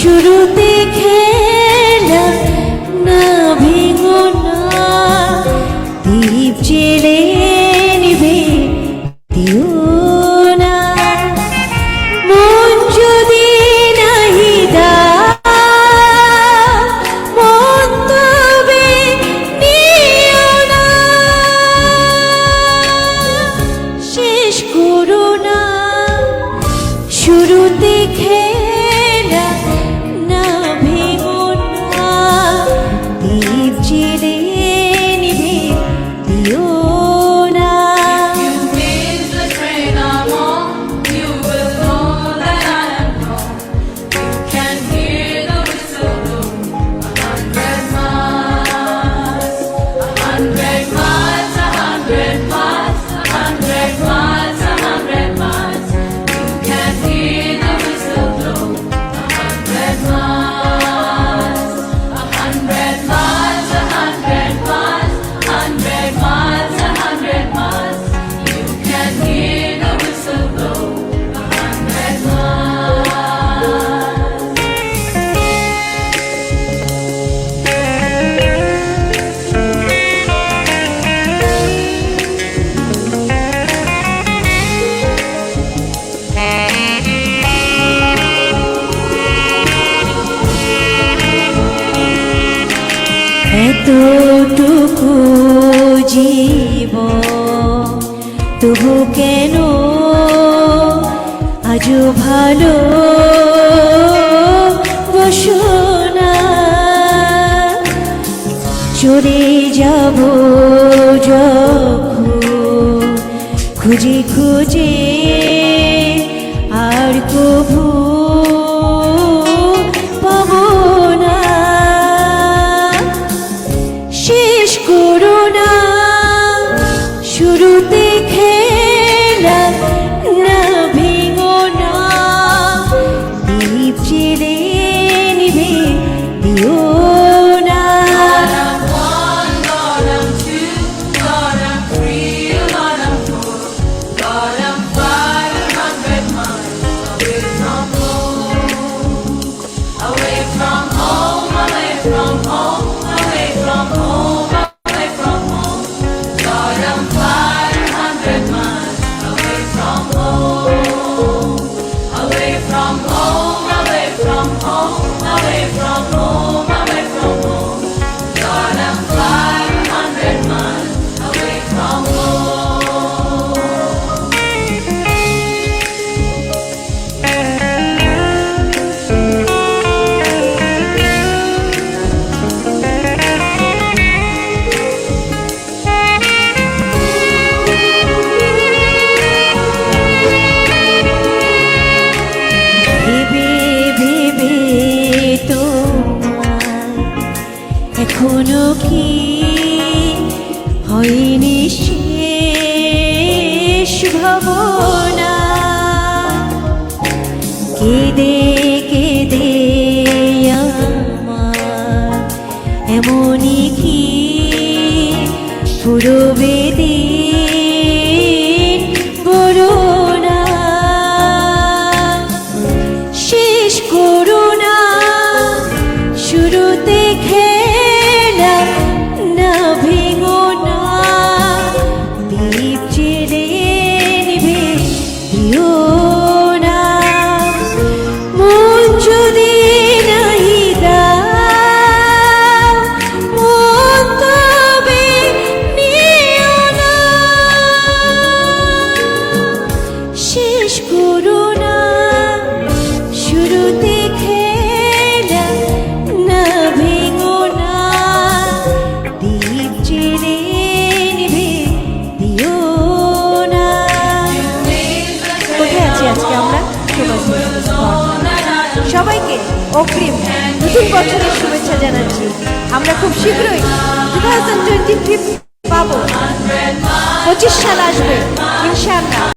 শুরুতে খেলা না ভেঙো না। দীপ জেলে নিবে দিও না। মন যদি নাহি দা, মন তবে নিও না। শেষ করো না। শুরুতে খেলা এতটুকু জীব তবু কেন আজ ভালো বসনা চলে যাব যখন খুঁজে খুঁজে from home. এখনও কি হয়নি সে ভাবনা? কেঁদে কেঁদে আমার এমনই কি পুরবে দিন শেষ করুণা শুরুতে সবাইকে অগ্রিম নতুন বছরের শুভেচ্ছা জানাচ্ছি। আমরা খুব শীঘ্রই টু থাউজেন্ড টোয়েন্টি পাবো। পঁচিশ সাল আসবে, ইনশাআল্লাহ।